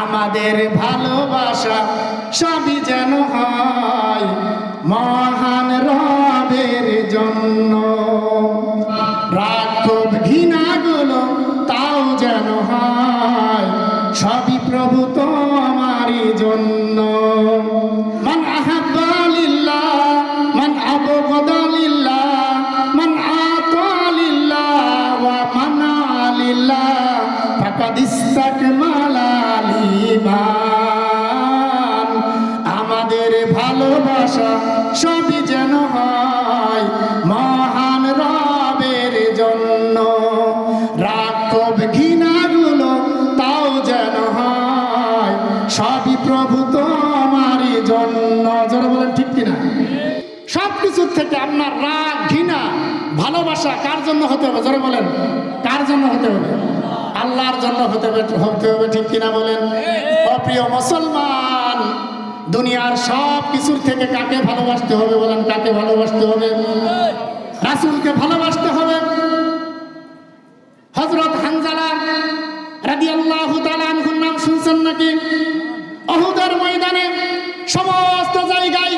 আমাদের ভালোবাসা সবই যেন হয় মহান রবের জন্য। প্রভু তোমারই জন্য। যারা বলেন ঠিক কিনা? সব কিছুর থেকে আপনার রাগ, ঘৃণা, ভালোবাসা কার জন্য হতে হবে? যারা বলেন, কার জন্য হতে হবে? আল্লাহর জন্য হতে হবে হতে হবে ঠিক কিনা বলেন? অপ্রিয় মুসলমান, দুনিয়ার সব কিছুর থেকে কাকে ভালোবাসতে হবে বলেন? কাকে ভালোবাসতে হবে? রাসূলকে ভালোবাসতে হবে। হজরত হানজালা রাদিয়াল্লাহু আল্লাহ আনহুর নাম শুনছেন নাকি? অহুদের ময়দানে সমস্ত জায়গায়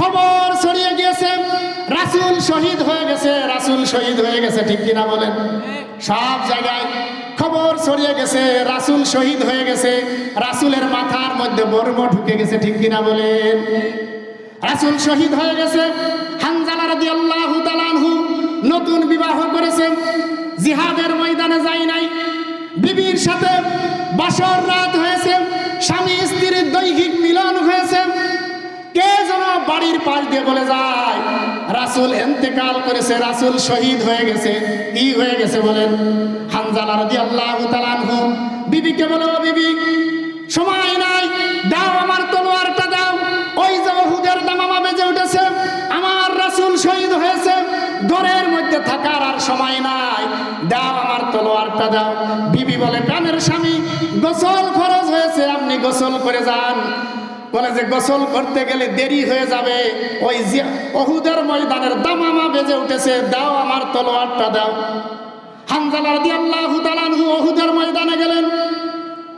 খবর ছড়িয়ে গিয়েছে, রাসূল শহীদ হয়ে গেছে, রাসূল শহীদ হয়ে গেছে, ঠিক কিনা বলেন? সব জায়গায় খবর ছড়িয়ে গেছে, রাসূল শহীদ হয়ে গেছে, রাসূলের মাথার মধ্যে বর্ম ঢুকে গেছে, ঠিক কিনা বলেন? রাসূল শহীদ হয়ে গেছে, হানজালা রাদিয়াল্লাহু তাআলা আনহু নতুন বিবাহ করেছে, জিহাদের ময়দানে যায় নাই, বিবির সাথে বাসর রাত হয়েছে স্বামী স্ত্রীর দৈহিক মিলন হয়েছে। কে যেন বাড়ির পাশ দিয়ে বলে যায়, রাসুল এন্তেকাল করেছে, রাসুল শহীদ হয়ে গেছে। কি হয়ে গেছে বলেন? হানজালা রাদিয়াল্লাহু তাআলা আনহু বিবিকে বলে বিবি, সময় নাই, দাও আমার তলোয়ারটা দাও। ওই যে ওহুদের দামামা বেজে উঠেছে, আমার রাসূল শহীদ হয়েছে। ঘরের মধ্যে থাকার আর সময় নাই, দাও আমার তলোয়ারটা দাও। বিবি বলে কানের স্বামী, গোসল হয়েছে আপনি গোসল করে যান। বলে যে, গোসল করতে গেলে দেরি হয়ে যাবে। ওই অহুদের ময়দানের দামামা বেজে উঠেছে, দাও আমার তলোয়ারটা, দাও। হানজালা রাদিয়াল্লাহু তাআলা আনহু অহুদের ময়দানে গেলেন।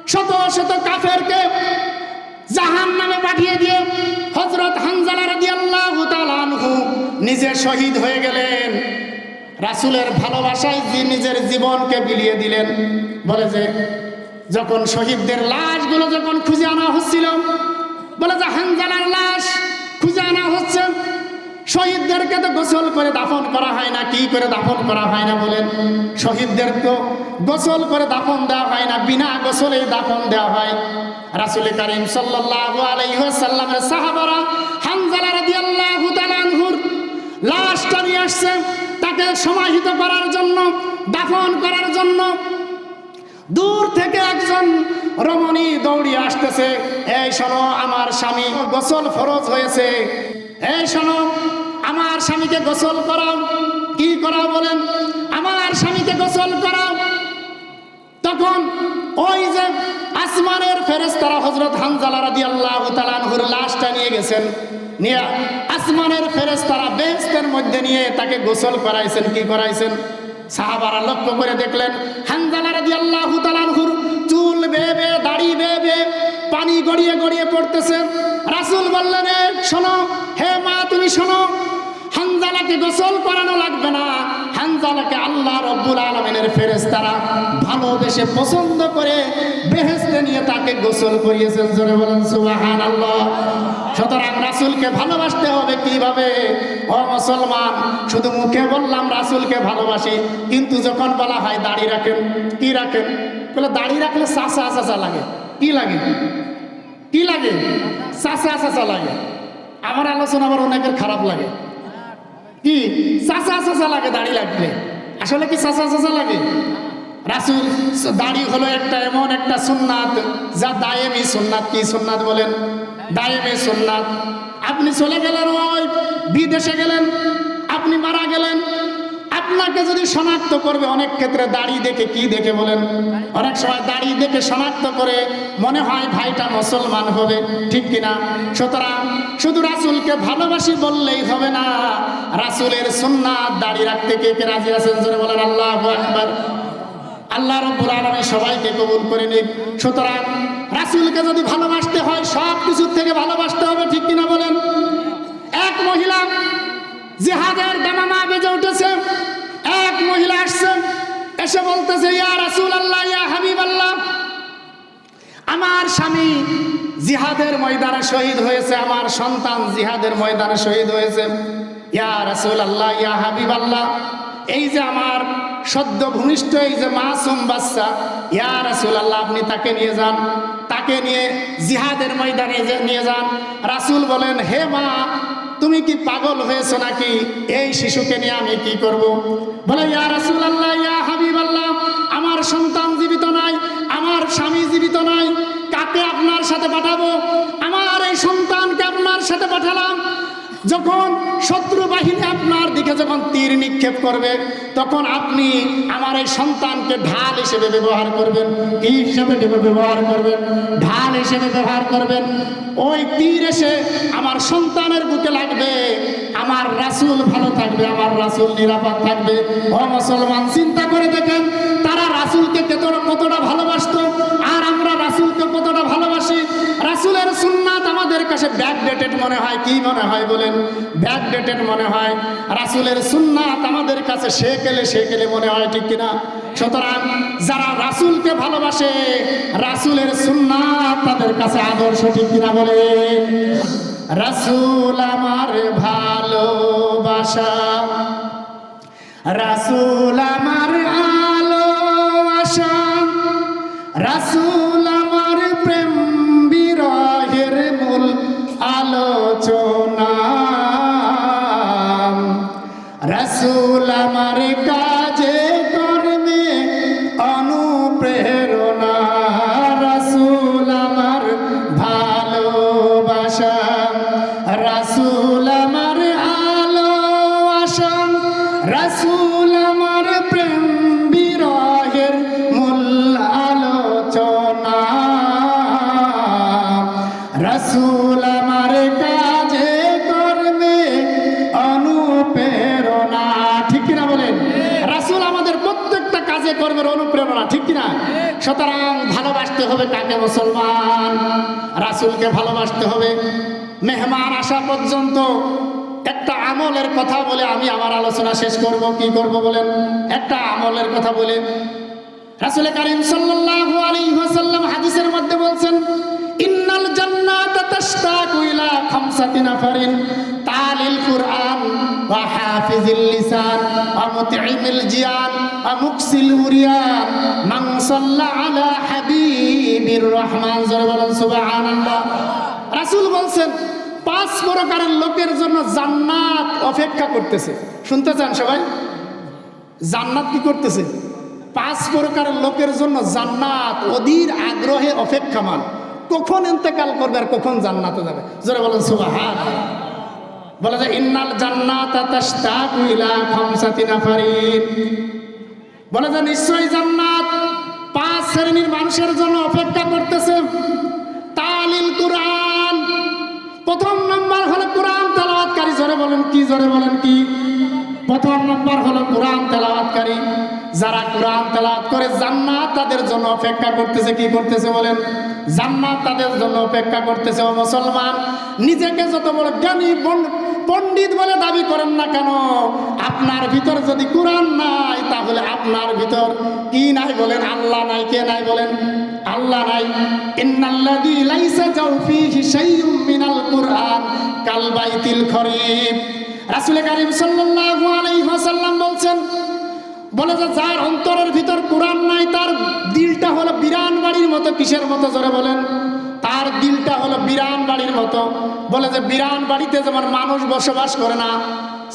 শত শত কাফেরকে জাহান নামে পাঠিয়ে দিয়ে হজরত হানজালা রাদিয়াল্লাহু তাআলা আনহু নিজে শহীদ হয়ে গেলেন। রাসূলের ভালোবাসায় নিজের জীবনকে বিলিয়ে দিলেন। বলে যে যখন শহীদদের লাশগুলো যখন খুঁজে আনা হচ্ছিল, বলে যে হানজালার লাশ খুঁজে আনা হচ্ছে। শহীদদেরকে তো গোসল করে দাফন করা হয় না, কি করে দাফন করা হয় না বলেন। শহীদদের তো গোসল করে দাফন দেওয়া হয় না, বিনা গোসলে দাফন দেওয়া হয়। রাসুল করিম সাল্লাল্লাহু আলাইহি ওয়াসাল্লামের সাহাবারা হানজালা তাআলা আনহুর লাশটা নিয়ে আসছে, তাকে সমাহিত করার জন্য, দাফন করার জন্য দূর থেকে একজন রমণী দৌড়িয়ে আসতেছে। এই শোনো, আমার স্বামী গোসল ফরজ হয়েছে। এই শোনো, আমার স্বামীকে গোসল করাও। কি করাও বলেন? আমার স্বামীকে গোসল করাও। তখন ওই যে আসমানের ফেরেশতারা হযরত হানজালা রাদিয়াল্লাহু তাআলা আনহুর লাশটা নিয়ে গেছেন। নিয়ে আসমানের ফেরেশতারা বেহেশতের মধ্যে নিয়ে তাকে গোসল করাইছেন। কি করাইছেন? সাহাবারা লক্ষ্য করে দেখলেন হানজালা রাদিয়াল্লাহু তাআলা আনহুর চুল বেয়ে দাড়ি বেয়ে পানি গড়িয়ে গড়িয়ে পড়তেছে। রাসূল বললেন শোনো, হে মা, তুমি শোনো, হানজালাকে গোসল করানো লাগবে না। হানজালাকে আল্লাহ রব্বুল আলমিনের ফেরেশতারা ভালোবেসে পছন্দ করে বেহেস্তে নিয়ে তাকে গোসল করিয়েছেন। জোরে বলেন সুবাহান আল্লাহ সুতরাং রাসূলকে ভালোবাসতে হবে কীভাবে? ও মুসলমান, শুধু মুখে বললাম রাসূলকে ভালোবাসি, কিন্তু যখন বলা হয় দাড়ি রাখেন, কি রাখেন? বলে দাড়ি রাখলে চাষা চাষা লাগে। কি লাগে? কি লাগে? চাষা চাষা লাগে। আমার আলোচনা আবার অনেকের খারাপ লাগে। কি? চাচা চাচা লাগে দাড়ি লাগবে আসলে কি চাচা চাচা লাগে? রাসুল, দাড়ি হলো একটা এমন একটা সুন্নাত, যা দায়েমি সুন্নাত। কি সুন্নাত বলেন? দায়েমি সুন্নাত। আপনি চলে গেলেন ওই বিদেশে গেলেন, আপনি মারা গেলেন। আপনাকে যদি শনাক্ত করবে, অনেক ক্ষেত্রে দাড়ি দেখে কি দেখে বলেন? অনেক সময় দাড়ি দেখে শনাক্ত করে মনে হয় ভাইটা মুসলমান হবে, ঠিক কিনা? সুতরাং শুধু রাসূলকে ভালোবাসি বললেই হবে না, রাসূলের সুন্নাত দাড়ি রাখতে কে কে রাজি আছেন? জোরে বলেন, আল্লাহু আল্লাহ রব্বুল আলামিন সবাইকে কবুল করে নিন সুতরাং রাসুলকে যদি ভালোবাসতে হয়, সব কিছুর থেকে ভালোবাসতে হবে, ঠিক কিনা বলেন? এক মহিলা জিহাদের দামামা বেজে উঠেছে। এক মহিলা আসছে, এসে বলতেছে, ইয়া রাসুল আল্লাহ ইয়া হাবিব আল্লাহ আমার স্বামী জিহাদের ময়দানে শহীদ হয়েছে, আমার সন্তান জিহাদের ময়দানে শহীদ হয়েছে। ইয়া রাসুল আল্লাহ ইয়া হাবিব আল্লাহ এই যে আমার সদ্য ভূমিষ্ঠ, এই যে মাসুম বাচ্চা, ইয়া রাসুল আল্লাহ আপনি তাকে নিয়ে যান। তাকে নিয়ে জিহাদের ময়দানে নিয়ে যান। রাসুল বলেন, হে মা, তুমি কি পাগল হয়েছো নাকি? এই শিশুকে নিয়ে আমি কি করব? বলে, ইয়া রাসুল আল্লাহ ইয়া হাবিব আল্লাহ আমার সন্তান জীবিত নাই, আমার স্বামী জীবিত নাই, কাকে আপনার সাথে পাঠাবো? আমার এই সন্তানকে আপনার সাথে পাঠালাম। যখন শত্রু বাহিনী আপনার দিকে যখন তীর নিক্ষেপ করবে, তখন আপনি আমার এই সন্তানকে ঢাল হিসেবে ব্যবহার করবেন। কি হিসেবে ব্যবহার করবেন? ঢাল হিসেবে ব্যবহার করবেন। ওই তীর এসে আমার সন্তানের বুকে লাগবে। আমার রাসূল ভালো থাকবে, আমার রাসূল নিরাপদ থাকবে। ও মুসলমান, চিন্তা করে দেখেন, তারা রাসূলকে কতটা ভালোবাসতো, আর আমরা রাসূলকে কতটা ভালোবাসি। রাসূলের কাছে ব্যাকডেটেড মনে হয়, কি মনে হয় বলেন? ব্যাকডেটেড মনে হয়। রাসূলের সুন্নাত আমাদের কাছে শেকেলে শেকেলে মনে হয়, ঠিক কিনা? সুতরাং যারা রাসূলকে ভালোবাসে, রাসূলের সুন্নাত তাদের কাছে আদর্শ, ঠিক কিনা বলে? রাসূল আমার ভালোবাসা। রাসূল আমার আলো আশা রাসূল রাসূল আমার আলো রাসূল আমার প্রেম বিরহের আলোচনা। রাসূল আমার কাজে কর্মে অনুপ্রেরণা। ঠিক কিনা বলেন? রাসূল আমাদের প্রত্যেকটা কাজে কর্মের অনুপ্রেরণা, ঠিক কিনা? সুতরাং ভালোবাসতে হবে কাকে মুসলমান? রাসূলকে ভালোবাসতে হবে মেহমান আসা পর্যন্ত একটা আমলের কথা বলে আমি আমার আলোচনা শেষ করব, কি করব বলেন? একটা আমলের কথা বলে রাসূল কারীম সাল্লাল্লাহু আলাইহি ওয়াসাল্লাম হাদিসের মধ্যে বলছেন, ইন্নাল জান্নাতা তাশতাকু ইলা খামসাতি নাফারিন। তালিল কুরআন ওয়া হাফিজিল লিসান ওয়া মুতঈমিল জিয়ান ওয়া মুকসিল উরিয়ান মান সাল্লা আলা হাবিবির রহমান। জোরে বলেন, সুবহানাল্লাহ। রাসূল বলছেন, পাঁচ প্রকারের লোকের জন্য জান্নাত অপেক্ষা করতেছে। শুনতে চান সবাই? জান্নাত কি করতেছে? পাঁচ প্রকারের লোকের জন্য জান্নাত, অধীর আগ্রহে অপেক্ষামান। কখন ইন্তেকাল করবে আর কখন জান্নাতে যাবে? যারা বলেন সুবাহান বলে যে ইন্নাল জান্নাত বলে যে নিশ্চয়ই জান্নাত পাঁচ শ্রেণির মানুষের জন্য অপেক্ষা করতেছে। প্রথম নম্বর হলো কোরআন তেলাওয়াতকারী। জোরে বলেন কি, জোরে বলেন কি? প্রথম নম্বর হলো কোরআন তেলাওয়াতকারী। যারা কোরআন তেলাওয়াত করে, জান্নাত তাদের জন্য অপেক্ষা করতেছে, কি করতেছে বলেন? জান্নাত তাদের জন্য অপেক্ষা করতেছে, ও মুসলমান। নিজেকে যত বড় জ্ঞানী পণ্ডিত বলে দাবি করেন না কেন? আপনার ভিতর যদি কোরআন নাই, তাহলে আপনার ভিতর কি নাই বলেন? আল্লাহ নাই, কে নাই বলেন? আল্লাহ নাই। ইন্নাল্লাযী লাইসা জাওফিহি শাইউম মিনাল কুরআন কাল বাইতিল খরিব। রাসূল কারীম সাল্লাল্লাহু আলাইহি ওয়াসাল্লাম বলছেন, বলে যে যার অন্তরের ভিতর কোরআন নাই, তার দিলটা হলো বিরান বাড়ির মতো, কিসের মতো জোরে বলেন? তার দিলটা হলো বিরান বাড়ির মতো। বলে যে বিরান বাড়িতে যেমন মানুষ বসবাস করে না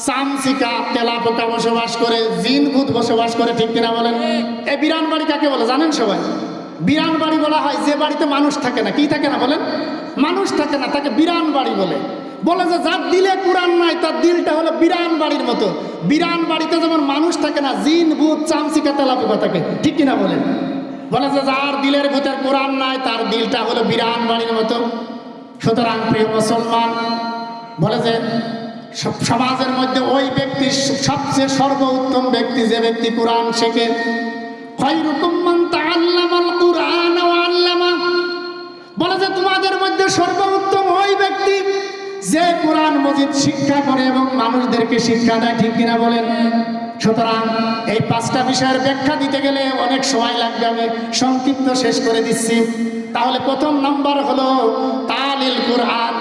চামচিকা তেলা পোকা বসবাস করে, জিন ভূত বসবাস করে, ঠিক কিনা বলেন? এই বিরান বাড়ি কাকে বলে জানেন সবাই? বিরান বাড়ি বলা হয় যে বাড়িতে মানুষ থাকে না। কি থাকে না বলেন? মানুষ থাকে না, তাকে বিরান বাড়ি বলে। বলে যে যার দিলে কোরআন নাই, তার দিলটা হলো বিরান বাড়ির মতো। বিরান বাড়িতে যেমন মানুষ থাকে না, জিন, ভূত চামচিকা তেলাপোকা থাকে, ঠিক কিনা বলেন? বলে যে যার দিলের ভিতর কোরআন নাই, তার দিলটা হলো বিরান বাড়ির মতো। সুতরাং প্রিয় মুসলমান, বলে যে সমাজের মধ্যে ওই ব্যক্তি সবচেয়ে সর্ব উত্তম ব্যক্তি, যে ব্যক্তি কোরআন শেখে। বলে যে তোমাদের মধ্যে ওই ব্যক্তি, যে শিক্ষা করে এবং মানুষদেরকে শিক্ষা দেয়, ঠিক কিনা বলেন? সুতরাং এই পাঁচটা বিষয়ের ব্যাখ্যা দিতে গেলে অনেক সময় লাগবে, আমি সংক্ষিপ্ত শেষ করে দিচ্ছি। তাহলে প্রথম নাম্বার হলো তালিল কোরআন।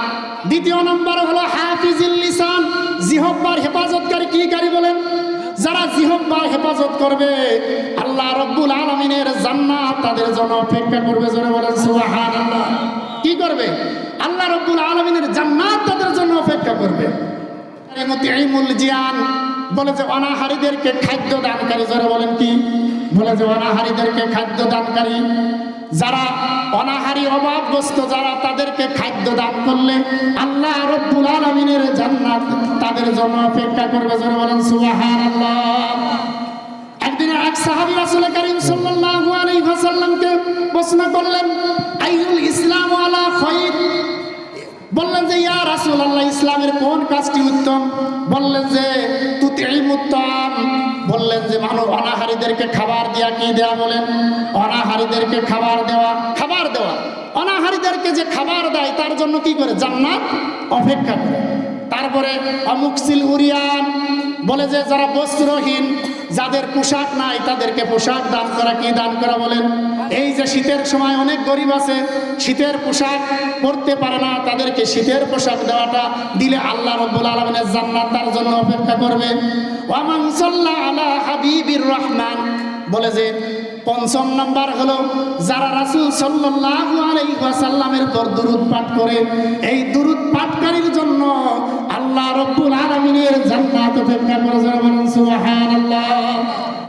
দ্বিতীয় নাম্বার হলো হাফিজুল লিসান। জিহব্বার হেফাজতকারী কি কারি বলেন? যারা জিহব্বার হেফাজত করবে, আল্লাহ রব্বুল আলমিনের জান্নাত তাদের জন্য অপেক্ষা করবে, জোরে বলেন সুবহানাল্লাহ। কি করবে? আল্লাহ রব্বুল আলমিনের জান্নাত তাদের জন্য অপেক্ষা করবে। জিয়ান। বলে যে অনাহারীদেরকে খাদ্য দানকারী যারা বলেন কি? বলে যে অনাহারীদেরকে খাদ্য দানকারী, যারা অনাহারী, অভাবগ্রস্ত, যারা তাদেরকে খাদ্য দান করলে আল্লাহ রব্বুল আলমিনের জান্নাত তাদের জন্য অপেক্ষা করবে যারা বলেন সুবহানাল্লাহ। একদিন এক সাহাবী রাসূল করিম সাল্লাল্লাহু আলাইহি ওয়াসাল্লামকে প্রশ্ন করলেন, আইয়ুল ইসলাম আলা খায়র বললেন যে, ইয়া রাসূল আল্লাহ ইসলামের কোন কাজটি উত্তম? বললেন যে তুতিমুত্তাম বললেন যে মানুষ অনাহারীদেরকে খাবার দেওয়া কি দেয়া বলেন? অনাহারীদেরকে খাবার দেওয়া। খাবার দেওয়া? অনাহারীদেরকে যে খাবার দেয়, তার জন্য কি করে? জান্নাত অপেক্ষা করে। তারপরে, অমুকসিল উরিয়ান? বলে যে, যারা বস্ত্রহীন যাদের পোশাক নাই, তাদেরকে পোশাক দান করা কি দান করা বলেন? এই যে শীতের সময় অনেক গরিব আছে, শীতের পোশাক পরতে পারে না, তাদেরকে শীতের পোশাক দেওয়াটা দিলে আল্লাহ রব্বুল আলমিনের জান্নাত তার জন্য অপেক্ষা করবে। আলা হাবিবির রহমান, বলে যে পঞ্চম নাম্বার হলো, যারা রাসুল সাল্লাহ আলাইসাল্লামের পর দুরুদ পাঠ করে, এই দুরুদ পাঠকারীর জন্য আল্লাহ রব্বুল আলমিনের জান্নাত অপেক্ষা করে যারা বলেন, সুবহানাল্লাহ।